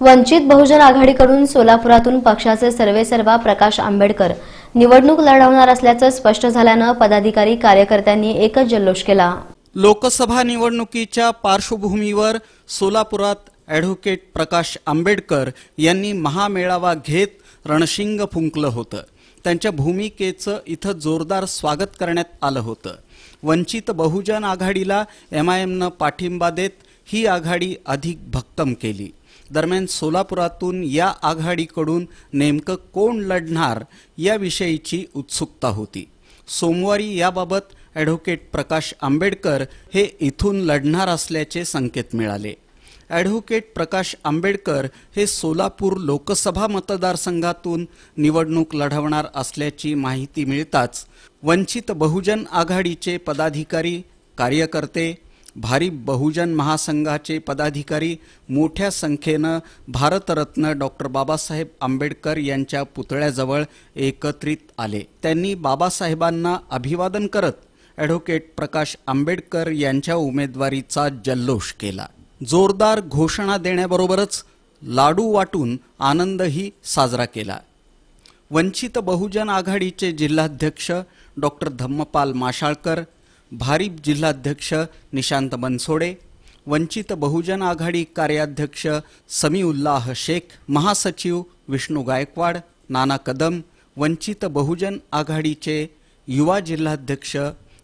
वंचित बहुजन आघाडीकडून सोलापुरातून पक्षाचे सर्वेसर्वा प्रकाश आंबेडकर निवडणूक लढवणार असल्याचं स्पष्ट झाल्यानं पदाधिकारी कार्यकर्त्यांनी एकच जल्लोष केला. लोकसभा निवडणुकीच्या पार्श्वभूमीवर सोलापुरात ॲडव्होकेट प्रकाश आंबेडकर यांनी महामेळावा घेत रणशिंग फुंकलं होतं. त्यांच्या भूमिकेचं इथं जोरदार स्वागत करण्यात आलं होतं. वंचित बहुजन आघाडीला एम आय एमनं पाठिंबा देत ही आघाडी अधिक भक्कम केली. दरम्यान सोलापुरातून या आघाडीकडून नेमकं कोण लढणार याविषयीची उत्सुकता होती. सोमवारी याबाबत ॲडव्होकेट प्रकाश आंबेडकर हे इथून लढणार असल्याचे संकेत मिळाले. ॲडव्होकेट प्रकाश आंबेडकर हे सोलापूर लोकसभा मतदारसंघातून निवडणूक लढवणार असल्याची माहिती मिळताच वंचित बहुजन आघाडीचे पदाधिकारी कार्यकर्ते भारी बहुजन महासंघाचे पदाधिकारी मोठ्या संख्येनं भारतरत्न डॉक्टर बाबासाहेब आंबेडकर यांच्या पुतळ्याजवळ एकत्रित आले. त्यांनी बाबासाहेबांना अभिवादन करत ॲडव्होकेट प्रकाश आंबेडकर यांच्या उमेदवारीचा जल्लोष केला. जोरदार घोषणा देण्याबरोबरच लाडू वाटून आनंदही साजरा केला. वंचित बहुजन आघाडीचे जिल्हाध्यक्ष डॉक्टर धम्मपाल माशाळकर भारीप जिल्हाध्यक्ष निशांत बनसोडे वंचित बहुजन आघाडी कार्याध्यक्ष समीउल्लाह शेख महासचिव विष्णू गायकवाड नाना कदम वंचित बहुजन आघाडीचे युवा जिल्हाध्यक्ष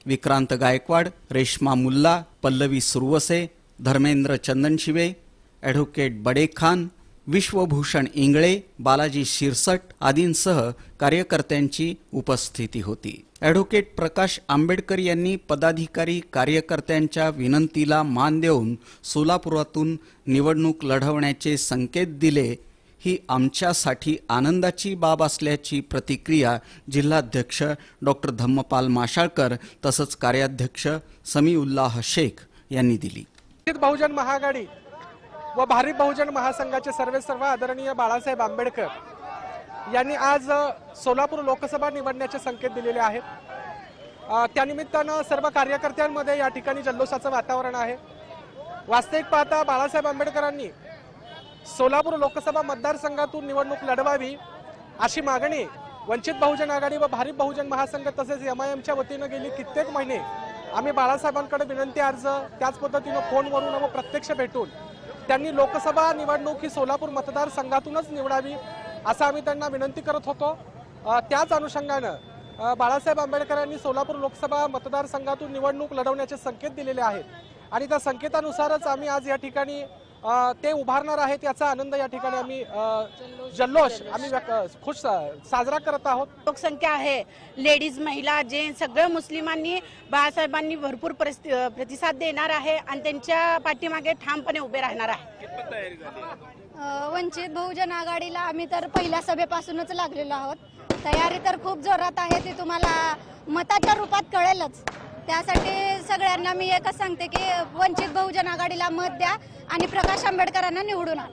विक्रांत गायकवाड रेश्मा मुल्ला पल्लवी सुरवसे धर्मेंद्र चंदनशिवे ॲडव्होकेट बडे खान विश्वभूषण इंगळे बालाजी शिरसट आदींसह कार्यकर्त्यांची उपस्थिती होती. ॲडव्होकेट प्रकाश आंबेडकर यांनी पदाधिकारी कार्यकर्त्यांच्या विनंतीला मान देऊन सोलापुरातून निवडणूक लढवण्याचे संकेत दिले. ही आमच्यासाठी आनंदाची बाब असल्याची प्रतिक्रिया जिल्हाध्यक्ष डॉक्टर धम्मपाल माशाळकर तसंच कार्याध्यक्ष समीउल्लाह शेख यांनी दिली. बहुजन महाआघाडी व भारी बहुजन महासंघाचे सर्वे सर्व आदरणीय बाळासाहेब आंबेडकर यांनी आज सोलापूर लोकसभा निवडण्याचे संकेत दिलेले आहेत. त्यानिमित्तानं सर्व कार्यकर्त्यांमध्ये या ठिकाणी जल्लोषाचं वातावरण आहे. वास्तविक पाहता बाळासाहेब आंबेडकरांनी सोलापूर लोकसभा मतदारसंघातून निवडणूक लढवावी अशी मागणी वंचित बहुजन आघाडी व भारी बहुजन महासंघ तसेच एम आय एमच्या वतीनं गेली कित्येक महिने आम्ही बाळासाहेबांकडे विनंती अर्ज त्याच पद्धतीनं फोनवरून व प्रत्यक्ष भेटून त्यांनी लोकसभा निवडणूक ही सोलापूर मतदारसंघातूनच निवडावी असं आम्ही त्यांना विनंती करत होतो. त्याच अनुषंगानं बाळासाहेब बाळासाहेब आंबेडकरांनी सोलापूर लोकसभा मतदारसंघातून निवडणूक लढवण्याचे संकेत दिलेले आहेत. आणि त्या संकेतानुसारच आम्ही आज या ठिकाणी ते उभारणार आहेत याचा आनंद या ठिकाणी आम्ही जल्लोष आम्ही खुश साजरा करत आहोत. लोकसंख्या आहे. लेडीज महिला जेंट्स सगळ्या मुस्लिमांनी बाळासाहेबांनी भरपूर प्रतिसाद देणार आहे आणि त्यांच्या पाठीमागे ठामपणे उभे राहणार आहे. वंचित बहुजन आघाडीला आम्ही तर पहिल्या सभेपासूनच लागलेलो आहोत. तयारी तर खूप जोरात आहे ती तुम्हाला मताच्या रूपात कळेलच. त्यासाठी सगळ्यांना मी एकच सांगते की वंचित बहुजन आघाडीला मत द्या आणि प्रकाश आंबेडकरांना निवडून आणा.